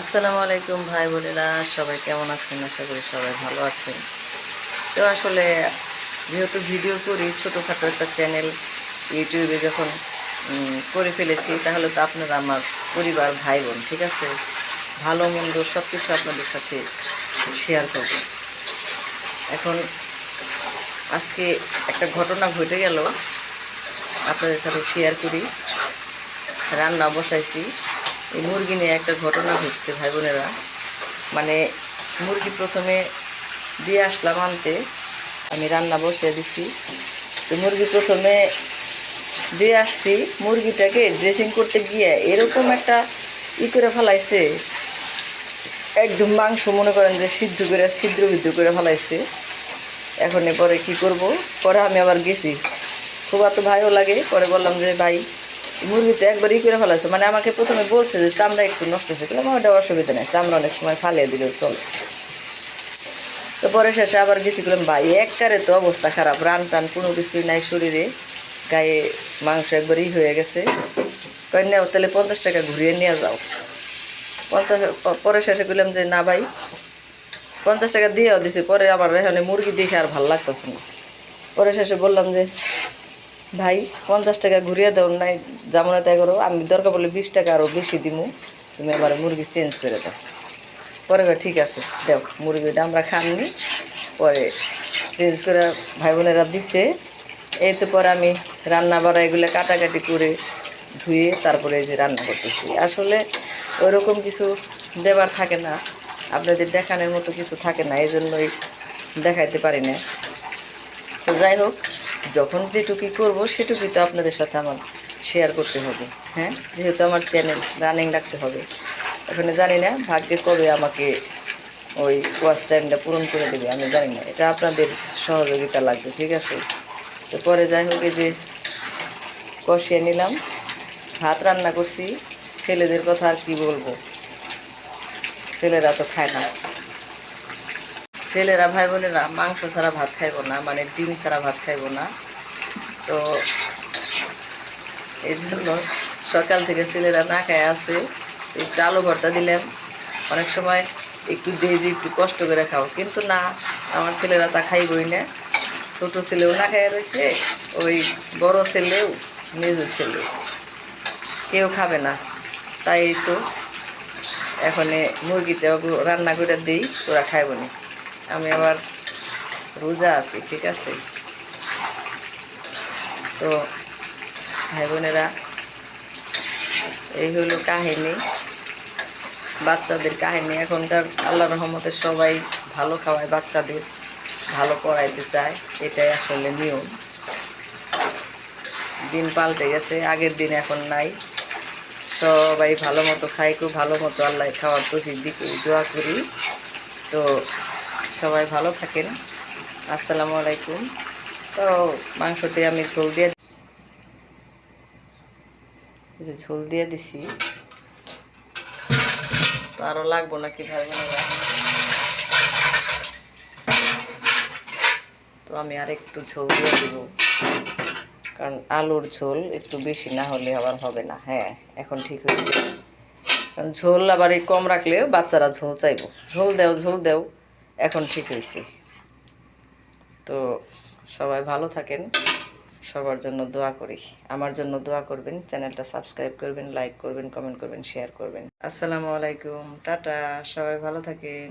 আসসালামু আলাইকুম ভাই বোনেরা, সবাই কেমন আছেন? আশা করি সবাই ভালো আছেন। তো আসলে যেহেতু ভিডিও করি, ছোটোখাটো একটা চ্যানেল ইউটিউবে যখন করে ফেলেছি, তাহলে তো আপনারা আমার পরিবার, ভাই বোন, ঠিক আছে? ভালো, মন্দ সব কিছু আপনাদের সাথে শেয়ার করব। এখন আজকে একটা ঘটনা ঘটে গেল, আপনাদের সাথে শেয়ার করি। রান্না বসাইছি। এই মুরগি নিয়ে একটা ঘটনা ঘটছে ভাই বোনেরা মানে মুরগি প্রথমে দিয়ে আসলাম আনতে, আমি রান্না বসিয়ে দিছি। তো মুরগি প্রথমে দিয়ে আসছি, মুরগিটাকে ড্রেসিং করতে গিয়ে এরকম একটা ই করে ফেলাইছে, একদম মাংস মনে করেন যে সিদ্ধ করে ছিদ্র বিদ্র করে ফেলাইছে। এখন পরে কি করব? পরে আমি আবার গেছি। খুব এত ভাইও লাগে, পরে বললাম যে, ভাই মুরগিতে একবার ই করে ফেলাইছে। মানে আমাকে প্রথমে বলছে যে চামড়া একটু নষ্ট হয়েছে বললাম ওটা অসুবিধা নেই, চামড়া অনেক সময় ফালিয়ে দিলেও চলে। তো পরে শেষে আবার গেছি বললাম ভাই, এককারে তো অবস্থা খারাপ, রান টান কোনো কিছুই নাই শরীরে, গায়ে মাংস একবার ই হয়ে গেছে। কয় নেও, তাহলে পঞ্চাশ টাকা ঘুরিয়ে নিয়ে যাও। পঞ্চাশ, পরে শেষে বললাম যে, না ভাই, পঞ্চাশ টাকা দিয়েও দিছে, পরে আমার এখানে মুরগি দেখে আর ভালো লাগতেছে না। পরে শেষে বললাম যে ভাই, পঞ্চাশ টাকা ঘুরিয়ে দাও, নাই যেমন তাই করো আমি দরকার পড়লে বিশ টাকা আরও বেশি দিমু। তুমি আবার মুরগি চেঞ্জ করে দাও। পরে ঠিক আছে, দেও, মুরগিটা আমরা খাননি পরে চেঞ্জ করে ভাই বোনেরা দিছে। এই তো পরে আমি রান্না বাড়া এগুলো কাটাকাটি করে ধুয়ে তারপরে এই যে রান্না করতেছি। আসলে ওইরকম কিছু দেবার থাকে না। আপনাদের দেখানোর মতো কিছু থাকে না এই জন্যই দেখাইতে পারি না। তো যাই হোক যখন যেটুকুই করব, সেটুকুই তো আপনাদের সাথে আমার শেয়ার করতে হবে হ্যাঁ? যেহেতু আমার চ্যানেল রানিং রাখতে হবে। এখানে জানি না, ভাগ্যে কবে আমাকে ওই ওয়াচ টাইমটা পূরণ করে দেবে, আমি জানি না। এটা আপনাদের সহযোগিতা লাগবে, ঠিক আছে? তো পরে যাই হোক যে কষিয়ে নিলাম, ভাত রান্না করছি। ছেলেদের কথা আর কি বলব? ছেলেরা তো খায় না। ছেলেরা ভাই বোনেরা মাংস ছাড়া ভাত খাইবো না মানে ডিম ছাড়া ভাত খাইবো না। তো এই জন্য সকাল থেকে ছেলেরা না খায় আছে। একটু আলু ভর্তা দিলাম। অনেক সময় একটু যে একটু কষ্ট করে খাও। কিন্তু না, আমার ছেলেরা তা খাইবই না। ছোটো ছেলেও না খাইয়া রয়েছে, ওই বড় ছেলেও, মেজো ছেলে। কেউ খাবে না। তাই তো এখন মুরগিটা রান্না করে দিই, ওরা খাইব না। আমি আবার রোজা আছি, ঠিক আছে? তো ভাই বোনেরা, এই হলো কাহিনী। বাচ্চাদের কাহিনী এখনকার আল্লাহ রহমতে সবাই ভালো খাওয়ায়, বাচ্চাদের ভালো পড়াইতে চায়, এটাই আসলে নিয়ম। দিন পাল্টে গেছে, আগের দিন এখন নাই। সবাই ভালো মতো খাই খুব ভালো মতো আল্লাহ খাওয়ার তফিক দিকে দোয়া করি। তো সবাই ভালো থাকেন। আসসালামু আলাইকুম। তো মাংসতে আমি ঝোল দিয়ে ঝোল দিয়ে দিছি। তো আরও লাগবো ভাই? বোনেরা তো আমি আর একটু ঝোল দিয়ে দিব। কারণ আলুর ঝোল একটু বেশি না হলে আবার হবে না। হ্যাঁ এখন ঠিক হয়েছে। কারণ ঝোল আবার এই কম রাখলে বাচ্চারা ঝোল চাইব। ঝোল দেও ঝোল দেও। এখন ঠিক হয়েছে। তো সবাই ভালো থাকেন, সবার জন্য দোয়া করি। আমার জন্য দোয়া করবেন, চ্যানেলটা সাবস্ক্রাইব করবেন, লাইক করবেন, কমেন্ট করবেন, শেয়ার করবেন। আসসালামু আলাইকুম, টাটা, সবাই ভালো থাকেন।